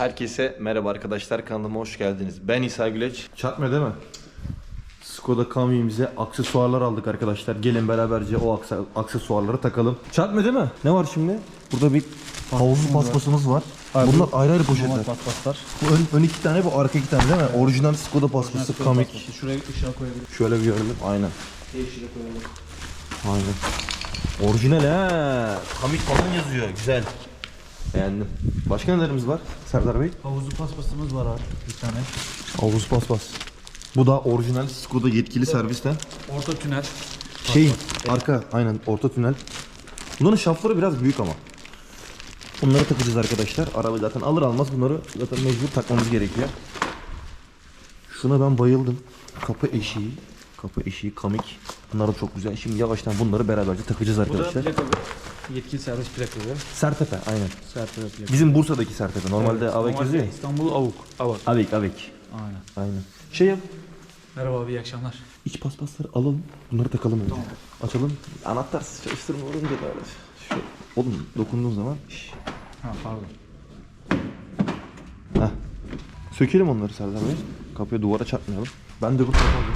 Herkese merhaba arkadaşlar kanalıma hoş geldiniz. Ben İsa Güleç. Çarpmıyor değil mi? Skoda Kami'mize aksesuarlar aldık arkadaşlar. Gelin beraberce o aksesuarları takalım. Çarpmıyor değil mi? Ne var şimdi? Burada bir havuzlu paspasımız var. Bunlar ayrı ayrı poşetler. paspaslar. Bu ön, ön iki tane bu arka iki tane değil mi? Orijinal Skoda paspası Kamik. Şuraya ışığa koyabilir. Şöyle bir görelim. Aynen. Değişire koyalım. Aynen. Orijinal ha. Kamik falan yazıyor. Güzel. Beğendim. Başka nelerimiz var Serdar Bey? Havuzlu paspasımız var abi. Bir tane. Havuz paspas. Bu da orijinal Skoda yetkili servisten. Orta tünel. Şey arka aynen orta tünel. Bunların şafları biraz büyük ama. Bunları takacağız arkadaşlar. Araba zaten alır almaz bunları zaten mecbur takmamız gerekiyor. Şuna ben bayıldım. Kapı eşiği. Kapı eşiği kamik. Bunlar da çok güzel. Şimdi yavaştan bunları beraberce takacağız Bu da arkadaşlar. Yetkili servis plakalı. Sertepe aynen. Sertler plakalı. Bizim Bursa'daki Sertepe. Normalde Avek Normalde yazıyor ya. İstanbul Avuk. Avuk. Avek Avek. Aynen. Aynen. Şey yap. Merhaba abi iyi akşamlar. İç paspasları alalım. Bunları takalım önce. Açalım. Anahtar çalıştırma olunca da öyle. Şu, oğlum dokunduğun zaman. Ha pardon. Heh. Sökelim onları Serdar Bey. Kapıya duvara çarpmayalım. Ben de bu tarafa alayım.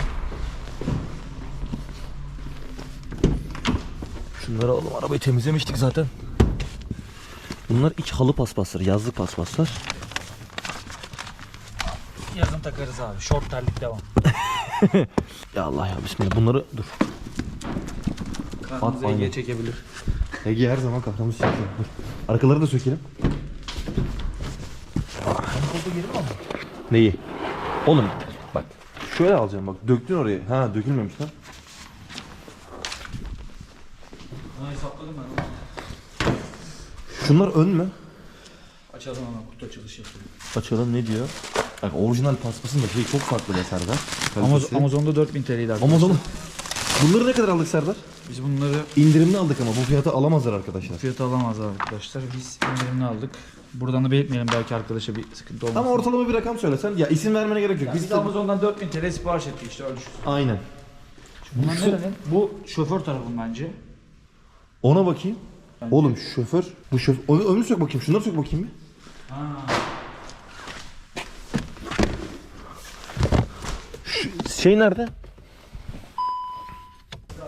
Şunları alalım. Arabayı temizlemiştik zaten. Bunlar iç halı paspasları, yazlık paspaslar. Yazın takarız abi. Şort terlik devam. Ya Allah ya bismillah. Bunları dur. Karnınızı aynen. Ege'ye çekebilir. Ege her zaman kahramız çekiyor. Dur. Arkaları da sökelim. Neyi? Oğlum bak şöyle alacağım bak döktün oraya. Ha dökülmemiş lan. Ha hesapladım ben onu. Şunlar ön mü? Açalım hemen kutu açılışı yapalım. Açalım ne diyor? Bak orijinal paspasın da şey çok farklı be Serdar. Kalitesi. Amazon'da 4000 TL'ydi arkadaşlar. Amazon. Bunları ne kadar aldık Serdar? Biz bunları İndirimli aldık ama bu fiyata alamazlar arkadaşlar. fiyata alamazlar arkadaşlar. Biz indirimli aldık. Buradan da belirtmeyelim belki arkadaşa bir sıkıntı olmasın. Ama ortalama bir rakam söylesen. Ya isim vermene gerek yok. Biz Biz de. Amazon'dan 4000 TL sipariş ettik işte öyle düşün. Aynen. Bunlar nerenin? Bu şoför tarafın bence. Ona bakayım. Oğlum şoför. Bu şoför. Onu önünü sök bakayım. Şunları sök bakayım bir. Şey nerede?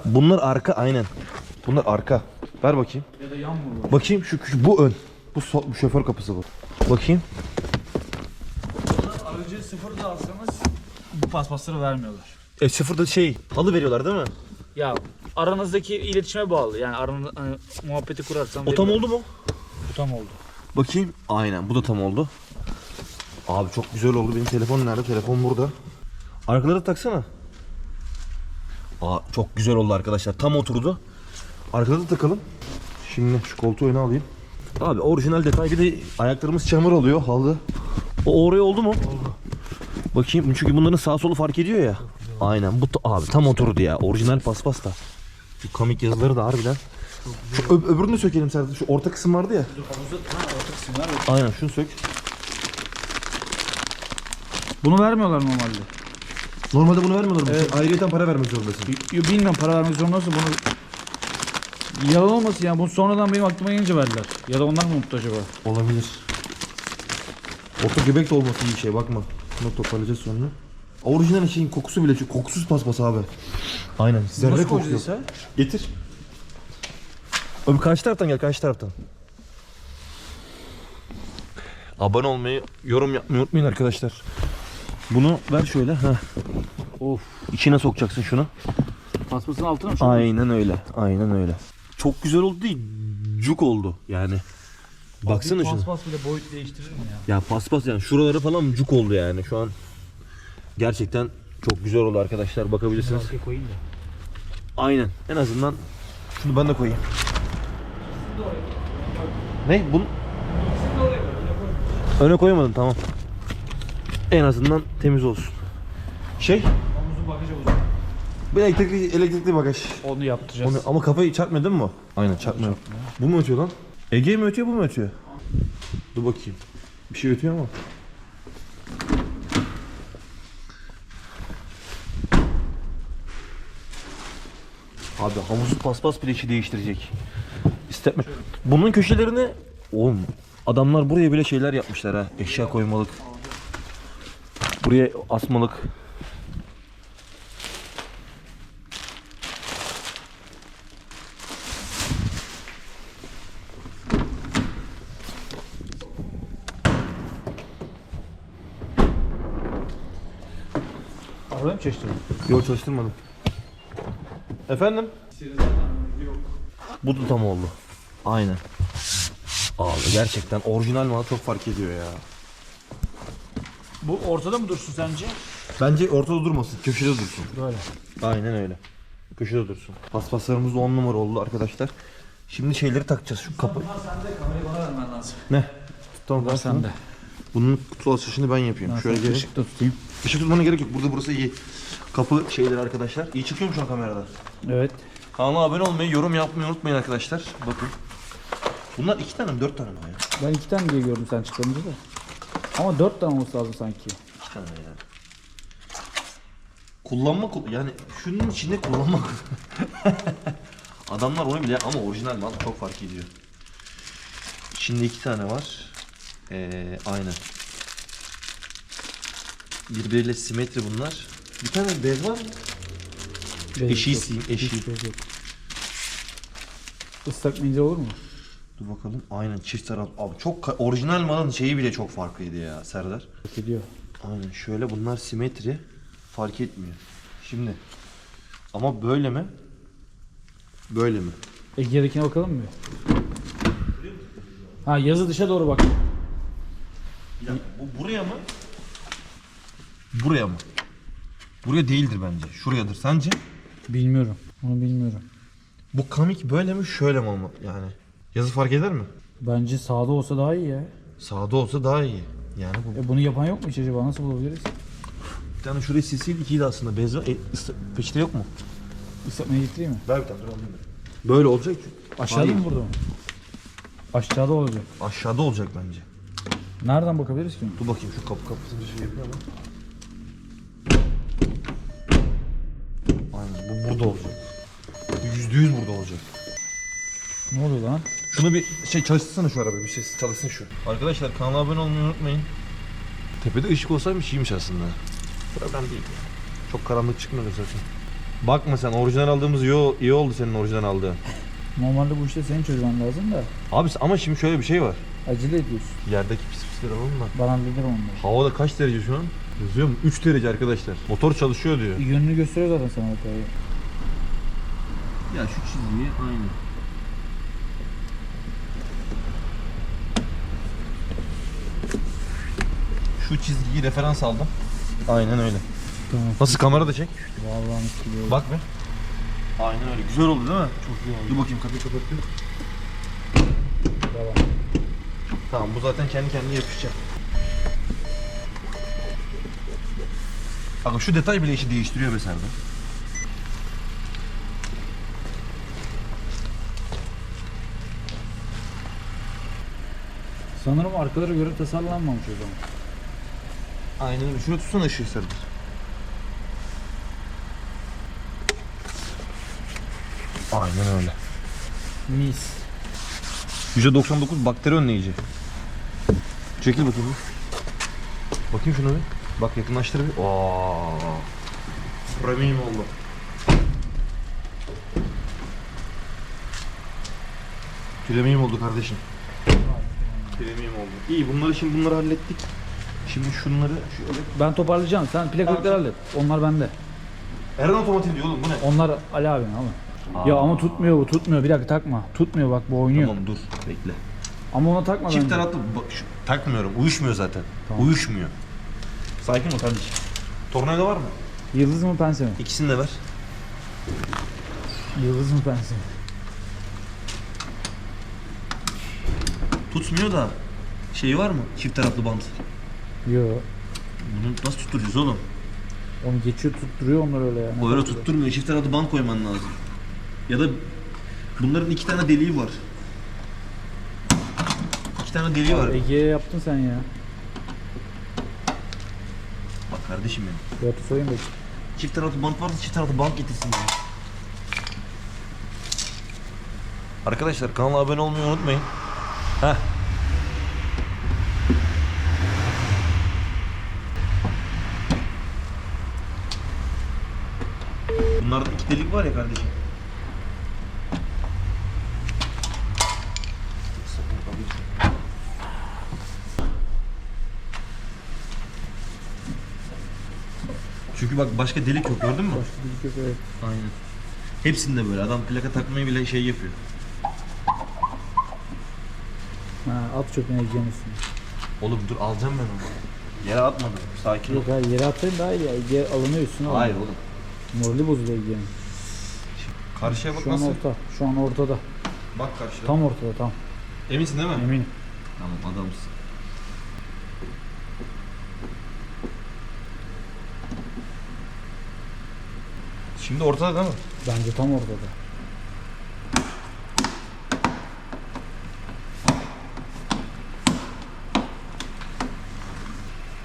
Bunlar arka aynen. Bunlar arka. Ver bakayım. Ya da yan mı? Bakayım şu, şu bu ön. Bu, so- bu şoför kapısı bu. Bakayım. Aracı sıfır da alsanız bu paspasları vermiyorlar. E sıfırda şey halı veriyorlar değil mi? Ya aranızdaki iletişime bağlı. Yani aranı hani, muhabbeti kurarsan O tam oldu mu? Bu tam oldu. Bakayım. Aynen bu da tam oldu. Abi çok güzel oldu. Benim telefon nerede? Telefon burada. Arkaları taksana. Aa çok güzel oldu arkadaşlar. Tam oturdu. Arkaları da takalım. Şimdi şu koltuğu öne alayım. Abi orijinal detay bir de ayaklarımız çamur oluyor halı. O oraya oldu mu? Oldu. Bakayım çünkü bunların sağ solu fark ediyor ya. Aynen bu abi tam oturdu ya. Orijinal paspas da. Şu komik yazıları da harbiden. Şu ö- öbürünü de sökelim Serdar. Şu orta kısım vardı ya. Aynen şunu sök. Bunu vermiyorlar normalde. Normalde bunu vermiyorlar. Evet. Ayrıyeten para vermek zorundasın. Y- Bilmiyorum para vermek zorundasın bunu Yalan olmasın ya bunu sonradan benim aklıma gelince verdiler. Ya da onlar mı unuttu acaba? Olabilir. Orta göbek de olması iyi bir şey bakma. Bunu toparlayacağız sonra. Orijinal şeyin kokusu bile çok kokusuz paspas abi. Aynen. Zerre Nasıl kokuyor. koyacağız? Getir. Öbür karşı taraftan gel karşı taraftan. Abone olmayı, yorum yapmayı unutmayın arkadaşlar. Bunu ver şöyle. ha. Of. İçine sokacaksın şunu. Paspasın altına mı? Aynen öyle. Aynen öyle. Çok güzel oldu değil. Cuk oldu yani. Baksana şuna. Paspas bile boyut değiştirir mi ya? Ya paspas yani şuraları falan cuk oldu yani şu an. Gerçekten çok güzel oldu arkadaşlar bakabilirsiniz. Arkaya koyayım da. Aynen. En azından şunu ben de koyayım. Ne? Bunu öne koyamadım tamam. En azından temiz olsun. Şey, Omuzun bagajı uzun. bir elektrikli elektrikli bagaj. Onu yaptıracağız. Onu, ama kafayı çarpmıyor değil mi bu? Aynen çarpmıyor. Bu mu ötüyor lan? Ege mi ötüyor bu mu ötüyor? Dur bakayım. Bir şey ötüyor ama. Abi havuzu paspas bile işi değiştirecek. İsteme. Bunun köşelerini oğlum Adamlar buraya bile şeyler yapmışlar ha. Eşya koymalık. Buraya asmalık. Arabayı mı çalıştırdın? Yok çalıştırmadım. Efendim? Bu da tam oldu. Aynen. Abi gerçekten orijinal mal çok fark ediyor ya. Bu ortada mı dursun sence? Bence ortada durmasın, köşede dursun. Böyle. Aynen öyle. Köşede dursun. Paspaslarımız da 10 numara oldu arkadaşlar. Şimdi şeyleri takacağız şu kapı. Sende kamerayı bana vermen lazım. Ne? Tamam ben Sende. Bunun kutu açışını ben yapıyorum. Şöyle geri. ışık da tutayım. Işık tutmana gerek yok. Burada burası iyi. Kapı şeyleri arkadaşlar. İyi çıkıyor mu şu an kamerada? Evet. Kanala abone olmayı, yorum yapmayı unutmayın arkadaşlar. Bakın. Bunlar iki tane mi, dört tane mi ya? Ben iki tane diye gördüm sen çıkarınca da. Ama dört tane olması lazım sanki. İki tane yani. Kullanma kul- yani şunun içinde kullanma Adamlar onu bile ama orijinal mal çok fark ediyor. Şimdi iki tane var. Ee, aynen. Birbiriyle simetri bunlar. Bir tane bez var mı? Bez eşiği yok. sileyim, eşiği. Hiç bez yok. Islak mendil olur mu? Dur bakalım. Aynen çift taraf. Abi çok ka- orijinal malın şeyi bile çok farklıydı ya Serdar. Fark ediyor. Aynen şöyle bunlar simetri fark etmiyor. Şimdi ama böyle mi? Böyle mi? Ege'dekine bakalım mı? Ha yazı dışa doğru bak. Bir dakika, bu buraya mı? Buraya mı? Buraya değildir bence. Şurayadır. Sence? Bilmiyorum. Onu bilmiyorum. Bu kamik böyle mi şöyle mi olma? Yani yazı fark eder mi? Bence sağda olsa daha iyi ya. Sağda olsa daha iyi. Yani bu E bunu yapan yok mu hiç acaba? Nasıl bulabiliriz? bir tane şurayı silseydik iyiydi aslında. Bez var. E, ısı- peçete yok mu? Mendil getireyim mi? Ver bir tane dur alayım ben. Böyle olacak. Aşağıda Hayır. mı burada mı? Aşağıda olacak. Aşağıda olacak bence. Nereden bakabiliriz ki? Dur bakayım şu kapı kapısını bir şey yapıyor ama. Aynen bu burada olacak. Yüzde yüz burada olacak. Ne oluyor lan? Şunu bir şey çalıştırsana şu araba bir şey çalışsın şu. Arkadaşlar kanala abone olmayı unutmayın. Tepede ışık olsaymış iyiymiş aslında. Problem değil. Çok karanlık çıkmıyor zaten. Bakma sen orijinal aldığımız iyi, iyi oldu senin orijinal aldığın. Normalde bu işte senin çözmen lazım da Abi ama şimdi şöyle bir şey var. Acele ediyorsun. Yerdeki pis pisleri alalım da. Ben hallederim onları. Havada kaç derece şu an? Yazıyor mu? 3 derece arkadaşlar. Motor çalışıyor diyor. Yönünü gösteriyor zaten sana hatayı. Ya şu çizgiyi aynı. Şu çizgiyi referans aldım. Aynen öyle. Tamam. Nasıl kamera da çek. Vallahi mis gibi oldu. Bak be. Aynen öyle. Güzel oldu değil mi? Çok iyi oldu. Dur bakayım kapıyı kapattım. Devam. Tamam bu zaten kendi kendine yapışacak. Bak şu detay bile işi değiştiriyor be Serdar. Sanırım arkalara göre tasarlanmamış o zaman. Aynen öyle. Şuraya tutsana ışığı Serdar. Aynen öyle. Mis. %99 bakteri önleyici. Çekil bakayım bir. Bakayım şuna bir. Bak yakınlaştır bir. Oo. Premium oldu. Premium oldu kardeşim. Premium oldu. İyi bunları şimdi bunları hallettik. Şimdi şunları şöyle. Ben toparlayacağım. Sen plakalıkları hallet. Onlar bende. Eren otomatik diyor oğlum bu ne? Onlar Ali abinin ama. Ya ama tutmuyor bu tutmuyor. Bir dakika takma. Tutmuyor bak bu oynuyor. Tamam dur bekle. Ama ona takma Çift bence. taraflı bak şu, takmıyorum. Uyuşmuyor zaten. Tamam. Uyuşmuyor. Sakin ol kardeşim. Tornavida var mı? Yıldız mı pense mi? İkisini de ver. Yıldız mı pense mi? Tutmuyor da şeyi var mı? Çift taraflı bant. Yo. Bunu nasıl tutturacağız oğlum? Onu geçiyor tutturuyor onlar öyle yani. O öyle tutturmuyor. Çift taraflı bant koyman lazım. Ya da bunların iki tane deliği var tane deliği. Ege'ye yaptın sen ya. Bak kardeşim benim. Dört soyun da. Çift taraflı bant varsa çift taraflı bant getirsin ya. Arkadaşlar kanala abone olmayı unutmayın. Heh. Bunlarda iki delik var ya kardeşim. Çünkü bak başka delik yok gördün mü? evet. Aynen. Hepsinde böyle adam plaka takmayı bile şey yapıyor. Ha, at çöpüne üstüne. Oğlum dur alacağım ben onu. Yere atmadım. Sakin ol. Yok hayır yere atayım daha iyi ya. Ege alınıyor üstüne Hayır alınıyor. oğlum. Morali bozuluyor Ege'nin. Karşıya bak Şu an nasıl? orta. Şu an ortada. Bak karşıya. Tam ortada tam. Eminsin değil mi? Eminim. Tamam adamsın. Şimdi ortada değil mi? Bence tam ortada.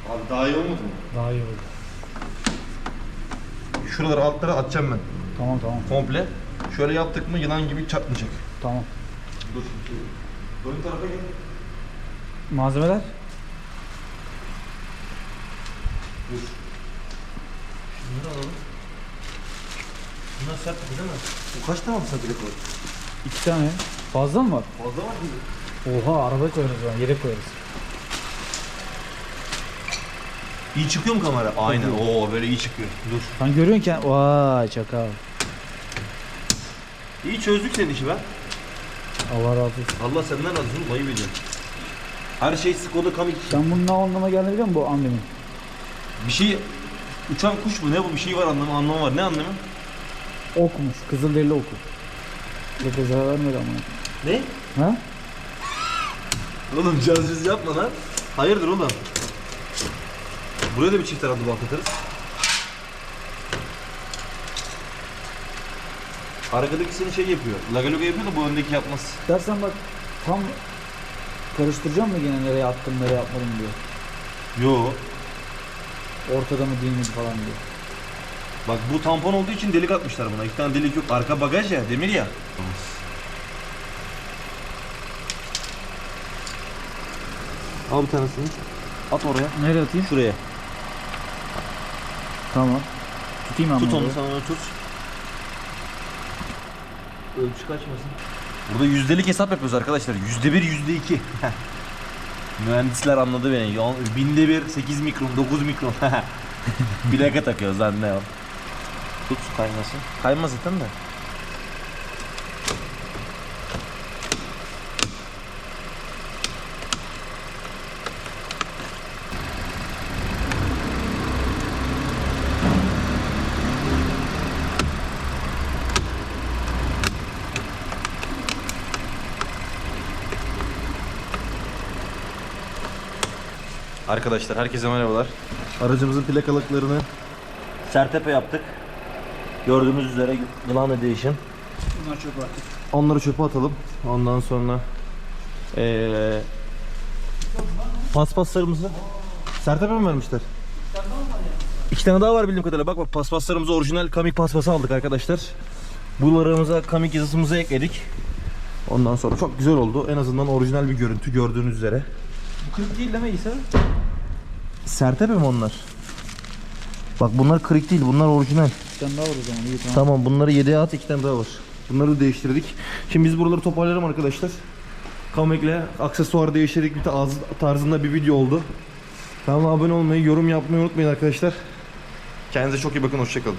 Abi daha iyi olmadı mı? Daha iyi oldu. Şuraları altlara atacağım ben. Tamam tamam. Komple. Şöyle yaptık mı yılan gibi çatlayacak. Tamam. Dur şimdi. Ön tarafa gel. Malzemeler? Dur. Şunları alalım. Sert değil mi? Bu kaç tane bile koy? İki tane. Fazla mı var? Fazla var mı? Oha arabaya koyarız zaman. Yere koyarız. İyi çıkıyor mu kamera? Aynen. Oo böyle iyi çıkıyor. Dur. Sen görüyorsun ki. Vay çakal. İyi çözdük senin işi be. Allah razı olsun. Allah senden razı olsun. Bayı biliyorum. Her şey Skoda Kamiq. Sen bunun ne anlama geldiğini biliyor musun bu amblemin? Bir şey uçan kuş mu ne bu bir şey var anlamı anlamı var. Ne anlamı? Okmuş. Kızılderili oku. Yok zarar vermedi ama. Ne? Ha? Oğlum caz caz yapma lan. Hayırdır oğlum? Buraya da bir çift taraflı bant atarız. Arkadaki seni şey yapıyor. Lagaloga yapıyor da bu öndeki yapmaz. Dersen bak tam karıştıracağım mı gene nereye attım nereye atmadım diye. Yo. Ortada mı değil mi falan diye. Bak bu tampon olduğu için delik atmışlar buna. İki tane delik yok. Arka bagaj ya, demir ya. Al bir tanesini. At oraya. Nereye atayım? Şuraya. Tamam. Tutayım ama. Tut onu sen onu tut. Ölçü kaçmasın. Burada yüzdelik hesap yapıyoruz arkadaşlar. Yüzde bir, yüzde iki. Mühendisler anladı beni. Binde bir, sekiz mikron, dokuz mikron. Plaka takıyoruz lan ne o. Tut kaymasın. Kaymaz zaten de. Arkadaşlar herkese merhabalar. Aracımızın plakalıklarını Sertepe yaptık. Gördüğünüz üzere Yılan Edition. Bunlar çöp artık. Onları çöpe atalım. Ondan sonra ee, paspaslarımızı Sertepe mi vermişler? İki tane daha var bildiğim kadarıyla. Bak bak paspaslarımızı orijinal kamik paspası aldık arkadaşlar. Bularımıza kamik yazısımızı ekledik. Ondan sonra çok güzel oldu. En azından orijinal bir görüntü gördüğünüz üzere. Bu kırık değil İsa. Sertepe mi onlar? Bak bunlar kırık değil, bunlar orijinal. Bir tane daha var o zaman. İyi tamam. Tamam bunları 7'ye at, iki tane daha var. Bunları değiştirdik. Şimdi biz buraları toparlayalım arkadaşlar. Kamekle aksesuar değiştirdik bir ağzı tarzında bir video oldu. Kanalıma abone olmayı, yorum yapmayı unutmayın arkadaşlar. Kendinize çok iyi bakın, hoşçakalın.